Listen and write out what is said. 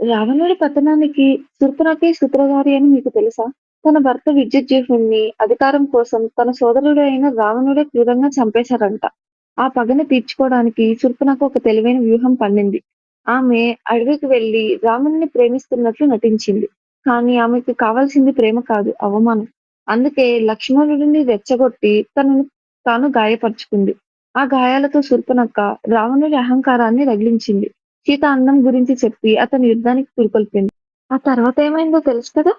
రావణుడి పతనానికి శూర్పణఖే సూత్రధారి అని మీకు తెలుసా? తన భర్త విద్యుజ్జేహుణ్ణి అధికారం కోసం తన సోదరుడు అయిన రావణుడే క్రూరంగా చంపేశారంట. ఆ పగని తీర్చుకోవడానికి శూర్పణఖ ఒక తెలివైన వ్యూహం పండింది ఆమె అడవికి వెళ్ళి రావణుని ప్రేమిస్తున్నట్లు నటించింది. కానీ ఆమెకు కావాల్సింది ప్రేమ కాదు, అవమానం. అందుకే లక్ష్మణుడిని రెచ్చగొట్టి తనను తాను గాయపరుచుకుంది ఆ గాయాలతో శూర్పణఖ రావణుడి అహంకారాన్ని రగిలించింది. సీత అందం గురించి చెప్పి అతని యుద్ధానికి పురికొల్పింది. ఆ తర్వాత ఏమైందో తెలుసు కదా?